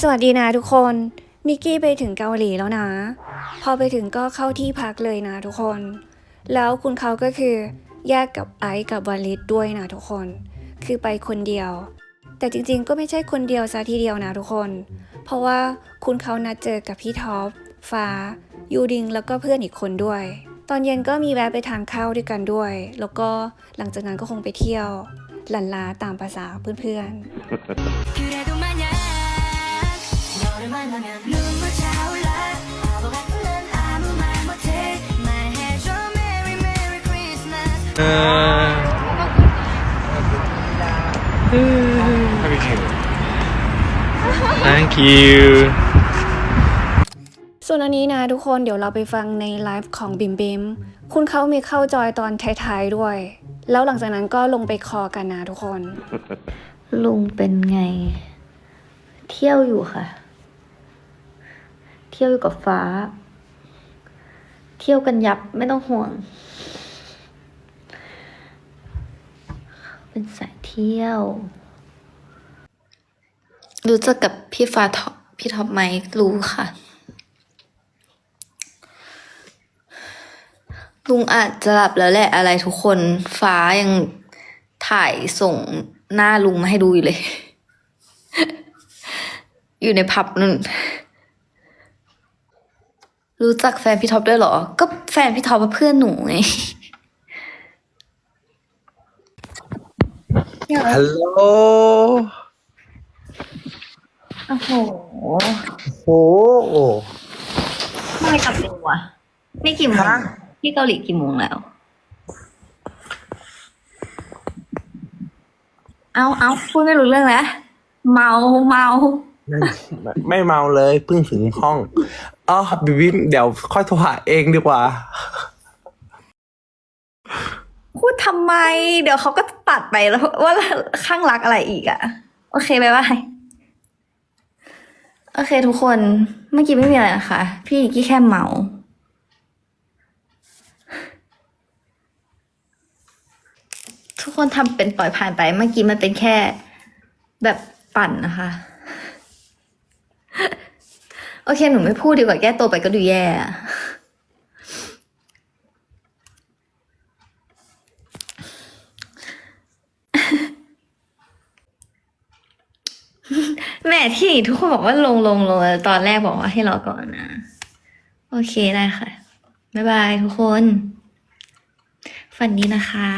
สวัสดีนะทุกคน มิกกี้ไปถึงเกาหลีแล้วนะ พอไปถึงก็เข้าที่พักเลยนะทุกคน แล้วคุณเขาก็คือแยกกับไอซ์กับวาลิดด้วยนะทุกคน คือไปคนเดียว แต่จริงๆก็ไม่ใช่คนเดียวซะทีเดียวนะทุกคน เพราะว่าคุณเขานัดเจอกับพี่ท็อปฟ้า ยูดิงแล้วก็เพื่อนอีกคนด้วย ตอนเย็นก็มีแวะไปทานข้าวด้วยกันด้วย แล้วก็หลังจากนั้นก็คงไปเที่ยวหลันลาตามภาษาเพื่อนๆ Christmas เออ Happy New Thank you ส่วนอันนี้นะทุกคนเดี๋ยวเราไปฟังในไลฟ์ของบิมบิมคุณเขามีเข้าจอยตอนท้ายๆด้วย แล้วหลังจากนั้นก็ลงไปคอกันนะทุกคน ลุงเป็นไง เที่ยวอยู่ค่ะ เที่ยวอยู่กับฟ้า เที่ยวกันยับไม่ต้องห่วง เป็นสายเที่ยว รู้จักกับพี่ฟ้าท็อปพี่ท็อปไหมรู้ค่ะ ลุงอาจจะหลับแล้วแหละอะไรทุกคนฟ้ายังถ่ายส่งหน้าลุงมาให้ดูอยู่เลย อยู่ในผับนั่น รู้จักแฟนพี่ท็อปด้วยเหรอ ก็แฟนพี่ท็อปเป็นเพื่อนหนูไง ฮัลโหล โอ้โห โอ้โหทำไมกลับเร็ววะนี่กี่โมงฮะที่เกาหลีกี่โมงแล้ว เอาเอาพูดไม่รู้เรื่องแล้วเมาเมา ไม่ไม่เมาเลยเพิ่งถึงห้องอ๋อบิบิมเดี๋ยวค่อยโทรหาเองดีกว่า พูดทำไม เดี๋ยวเขาก็ ตัดไปแล้วว่าข้างรักอะไรอีกอะโอเคบายบายโอเค ทุกคนเมื่อกี้ไม่มีอะไรนะคะ พี่กี้แค่เมาทุกคนทำเป็นปล่อยผ่านไป เมื่อกี้มันเป็นแค่แบบปั่นนะคะ โอเค หนูไม่พูดดีกว่าแก้ตัวไปก็ดูแย่อะ แม่ที่ทุกคนบอกว่าลงลงลงตอนแรกบอกว่าให้รอก่อนนะ โอเคได้ค่ะ บ๊ายบายทุกคน ฝันดีนะคะ